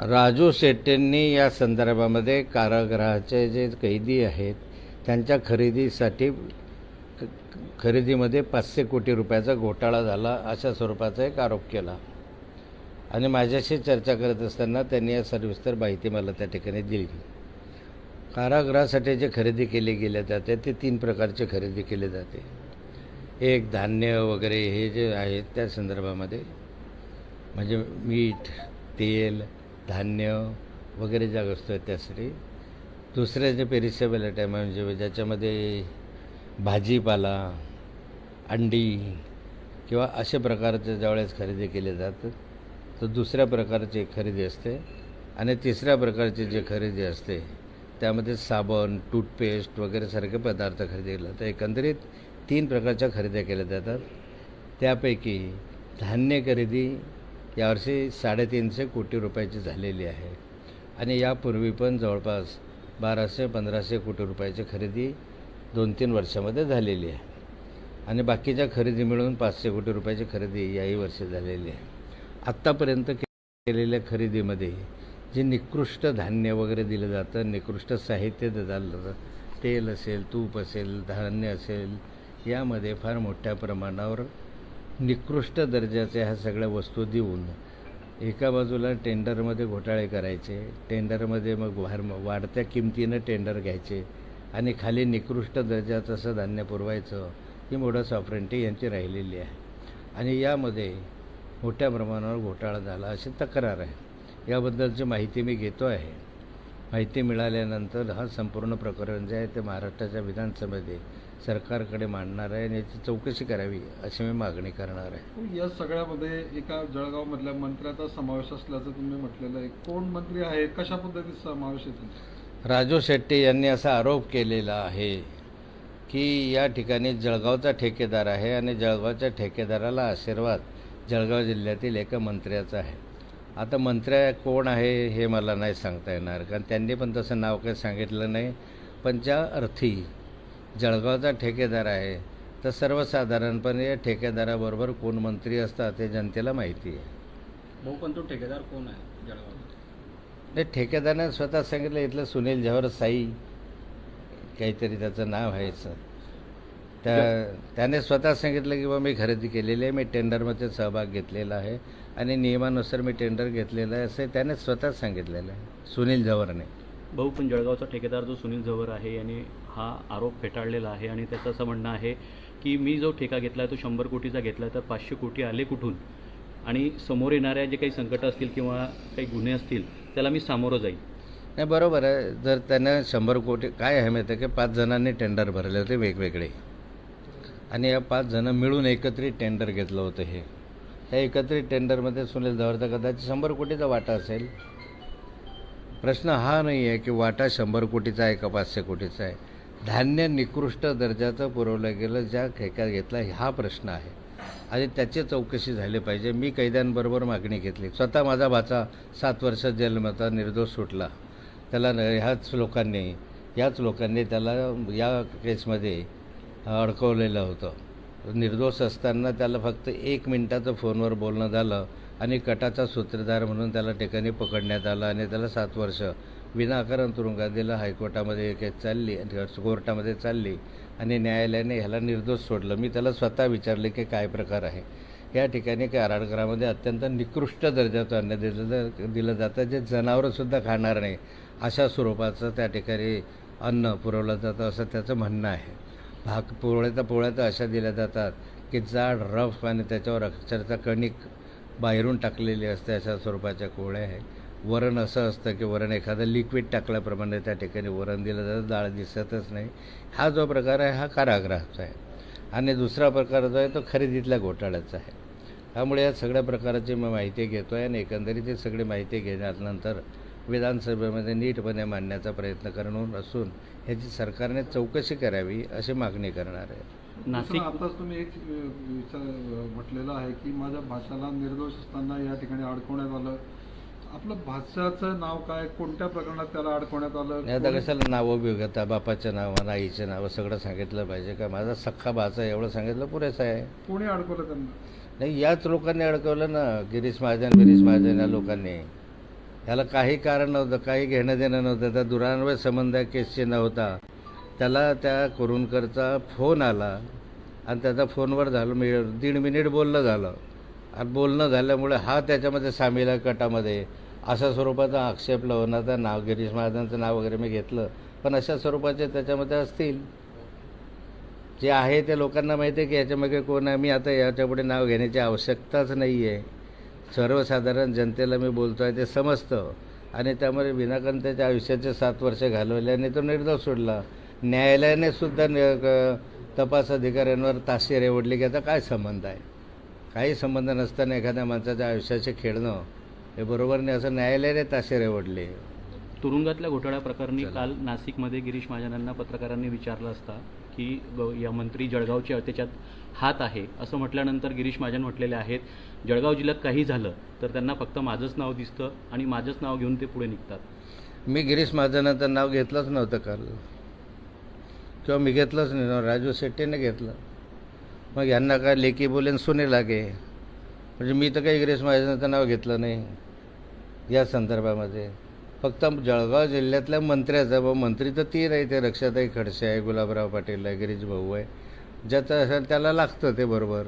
राजू शेट्टींनी या संदर्भामध्ये कारागृहाचे जे कैदी आहेत त्यांच्या खरेदीसाठी खरेदीमध्ये पाचशे कोटी रुपयाचा घोटाळा झाला अशा स्वरूपाचा एक आरोप केला. आणि माझ्याशी चर्चा करत असताना त्यांनी या सविस्तर माहिती मला त्या ठिकाणी दिली. कारागृहासाठी जे खरेदी केली गेले जाते ते तीन प्रकारचे खरेदी केले जाते. एक धान्य वगैरे हे जे आहेत त्या संदर्भामध्ये म्हणजे मीठ तेल धान्य वगैरे ज्या असतो आहेत त्यासाठी. दुसरे जे पेरिसेबल आयटम आहे म्हणजे ज्याच्यामध्ये भाजीपाला अंडी किंवा अशा प्रकारचे ज्यावेळेस खरेदी केले जातात तर दुसऱ्या प्रकारची खरेदी असते. आणि तिसऱ्या प्रकारची जी खरेदी असते त्यामध्ये साबण टूथपेस्ट वगैरे सारखे पदार्थ खरेदी केले जातात. एकंदरीत तीन प्रकारच्या खरेद्या केल्या जातात. त्यापैकी धान्य खरेदी यावर्षी साडेतीनशे कोटी रुपयाची झालेली आहे. आणि यापूर्वी पण जवळपास बाराशे पंधराशे कोटी रुपयाची खरेदी दोन तीन वर्षामध्ये झालेली आहे. आणि बाकीच्या खरेदी मिळून पाचशे कोटी रुपयाची खरेदी याही वर्षी झालेली आहे. आत्तापर्यंत केलेल्या खरेदीमध्ये जे निकृष्ट धान्य वगैरे दिलं जातं निकृष्ट साहित्य दिलं जातं तेल असेल तूप असेल धान्य असेल यामध्ये फार मोठ्या प्रमाणावर निकृष्ट दर्जाच्या ह्या सगळ्या वस्तू देऊन एका बाजूला टेंडरमध्ये घोटाळे करायचे टेंडरमध्ये मग वार वाढत्या किमतीनं टेंडर घ्यायचे आणि खाली निकृष्ट दर्जाचं असं धान्य पुरवायचं ही मोडस ऑपरेंटी यांची राहिलेली आहे. आणि यामध्ये मोठ्या प्रमाणावर घोटाळा झाला अशी तक्रार आहे. याबद्दलची माहिती मी घेतो आहे. माहिती मिळाल्यानंतर हा संपूर्ण प्रकरण जे आहे ते महाराष्ट्राच्या विधानसभेमध्ये सरकारकडे मांडणार आहे आणि याची चौकशी करावी अशी मी मागणी करणार आहे. या सगळ्यामध्ये एका जळगाव मधल्या मंत्र्याचा समावेश असल्याचं तुम्ही म्हटलेलं आहे. कोण मंत्री आहे? कशा पद्धतीचा समावेश त्यांचा? राजू शेट्टी यांनी असा आरोप केलेला आहे की या ठिकाणी जळगावचा ठेकेदार आहे आणि जळगावच्या ठेकेदाराला आशीर्वाद जळगाव जिल्ह्यातील एका मंत्र्याचा आहे. आता मंत्र्या कोण आहे हे मला नाही सांगता येणार कारण त्यांनी पण तसं नाव काही सांगितलं नाही. पण ज्या अर्थी जळगावचा ठेकेदार आहे तर सर्वसाधारणपणे या ठेकेदाराबरोबर कोण मंत्री असतात हे जनतेला माहिती आहे. भाऊ पण तो ठेकेदार कोण आहे जळगाव नाही ठेकेदाराने स्वतः सांगितलं इथलं सुनील जव्हर साई. काहीतरी त्याचं नाव आहे असं. त्या त्याने स्वतः सांगितलं की बा मी खरेदी केलेली आहे मी टेंडरमध्ये सहभाग घेतलेला आहे आणि नियमानुसार मी टेंडर घेतलेलं आहे असं त्याने स्वतःच सांगितलेलं आहे सुनील जव्हरने. भाऊ पण जळगावचा ठेकेदार जो सुनील झवर आहे यांनी हा आरोप फेटाळलेला आहे आणि त्याचं असं म्हणणं आहे की मी जो ठेका घेतला आहे तो शंभर कोटीचा घेतला आहे तर पाचशे कोटी आले कुठून? आणि समोर येणाऱ्या जे काही संकटं असतील किंवा काही गुन्हे असतील त्याला मी सामोरं जाईल नाही बरोबर आहे. जर त्यानं शंभर कोटी काय आहे माहिती आहे की पाच जणांनी टेंडर भरले होते वेगवेगळे? आणि या पाच जणं मिळून एकत्रित टेंडर घेतलं होतं हे. त्या एकत्रित टेंडरमध्ये सुनील जव्हरचा कदाचित शंभर कोटीचा वाटा असेल. प्रश्न हा नाही आहे की वाटा शंभर कोटीचा आहे का पाचशे कोटीचा आहे. धान्य निकृष्ट दर्जाचं पुरवलं गेलं ज्या ठेक्यात घेतला हा प्रश्न आहे. आणि त्याची चौकशी झाली पाहिजे. मी कैद्यांबरोबर मागणी घेतली. स्वतः माझा भाचा सात वर्ष जेलमधला निर्दोष सुटला. त्याला न- ह्याच लोकांनी याच लोकांनी त्याला या केसमध्ये अडकवलेलं होतं. निर्दोष असताना त्याला फक्त एक मिनटाचं फोनवर बोलणं झालं आणि कटाचा सूत्रधार म्हणून त्याला ठिकाणी पकडण्यात आलं आणि त्याला सात वर्ष विनाकारण तुरुंगात दिलं. हायकोर्टामध्ये केस चालली कोर्टामध्ये चालली आणि न्यायालयाने ह्याला निर्दोष सोडलं. मी त्याला स्वतः विचारले की काय प्रकार आहे? या ठिकाणी कारागृहामध्ये अत्यंत निकृष्ट दर्जाचं अन्न दिलं दिलं जातं. जे जनावरंसुद्धा खाणार नाही अशा स्वरूपाचं त्या ठिकाणी अन्न पुरवलं जातं असं त्याचं म्हणणं आहे. भाग पोळ्या तर पोळ्या तर अशा दिल्या जातात की जाड रफ आणि त्याच्यावर अक्षरचा कणिक बाहेरून टाकलेली असते अशा स्वरूपाच्या पोळ्या आहे वरण असं असतं की वरण एखादं लिक्विड टाकल्याप्रमाणे त्या ठिकाणी वरण दिलं जातं डाळ दिसतच नाही. हा जो प्रकार आहे हा कारागृहाचा आहे. आणि दुसरा प्रकार जो आहे तो खरेदीतल्या घोटाळ्याचा आहे. त्यामुळे या सगळ्या प्रकाराची मी माहिती घेतो आहे आणि एकंदरीत ही सगळी माहिती घेण्यानंतर विधानसभेमध्ये नीटपणे मांडण्याचा प्रयत्न करून असून ह्याची सरकारने चौकशी करावी अशी मागणी करणार आहे. नाशिक आताच तुम्ही एक म्हटलेलं आहे की माझ्या भाषाला निर्दोष असताना या ठिकाणी अडकवण्यात आलं. आपलं भाषाचं नाव काय? कोणत्या प्रकरणात त्याला अडकवण्यात आलं? आता कशाला नावं बिघता बापाच्या नावानं आईचे नावं सगळं सांगितलं पाहिजे का? माझा सख्खा भाचा एवढं सांगितलं पुरेसं आहे. कोणी अडकवलं त्यांना? नाही याच लोकांनी अडकवलं ना गिरीश महाजन बिरीश महाजन या लोकांनी. ह्याला काही कारण नव्हतं काही घेणं देणं नव्हतं. त्या दुरान्वय संबंध या केसशी नव्हता त्याला त्या कुरुणकरचा फोन आला आणि त्याचा फोनवर झालं मी दीड मिनिट बोलणं झालं. आणि बोलणं झाल्यामुळे हा त्याच्यामध्ये सामील आहे कटामध्ये. अशा स्वरूपाचा आक्षेप लावण्याचं नाव गिरीश महाराजांचं नाव वगैरे मी घेतलं. पण अशा स्वरूपाचे त्याच्यामध्ये असतील. जे आहे ते लोकांना माहिती आहे की याच्यामागे कोण आहे? मी आता याच्यापुढे नाव घेण्याची आवश्यकताच नाही आहे सर्वसाधारण जनतेला मी बोलतो आहे ते समजतं. आणि त्यामुळे विनाकारण त्याच्या आयुष्याचे सात वर्ष घालवले आणि तो निर्दोष सोडला. न्यायालयाने सुद्धा नि- क- तपास अधिकाऱ्यांवर ताशेरे ओढले की याचा काय संबंध आहे? काही संबंध नसताना एखाद्या माणसाच्या आयुष्याचे खेळणं हे बरोबर नाही असं न्यायालयाने ताशेरे ओढले. तुरुंगातल्या घोटाळ्या प्रकरणी. काल नाशिकमध्ये गिरीश महाजनांना पत्रकारांनी विचारलं असता की ग- या मंत्री जळगावचे त्याच्यात हात आहे असं म्हटल्यानंतर गिरीश महाजन म्हटलेले आहेत जळगाव जिल्ह्यात काही झालं तर त्यांना फक्त माझंच नाव दिसतं आणि माझंच नाव घेऊन ते पुढे निघतात. मी गिरीश महाजनाचं नाव घेतलंच नव्हतं काल. किंवा मी घेतलंच नाही राजू शेट्टीने घेतलं. मग यांना काय लेकी बोलेन सुने लागे. म्हणजे मी तर काही गिरीश महाजनाचं नाव घेतलं नाही. या संदर्भामध्ये. फक्त जळगाव जिल्ह्यातल्या मंत्र्याचं व मंत्री तर तीन आहे ते रक्षाताई खडसे आहे गुलाबराव पाटील आहे गिरीश भाऊ आहे. ज्याचं असेल त्याला लागतं ते बरोबर.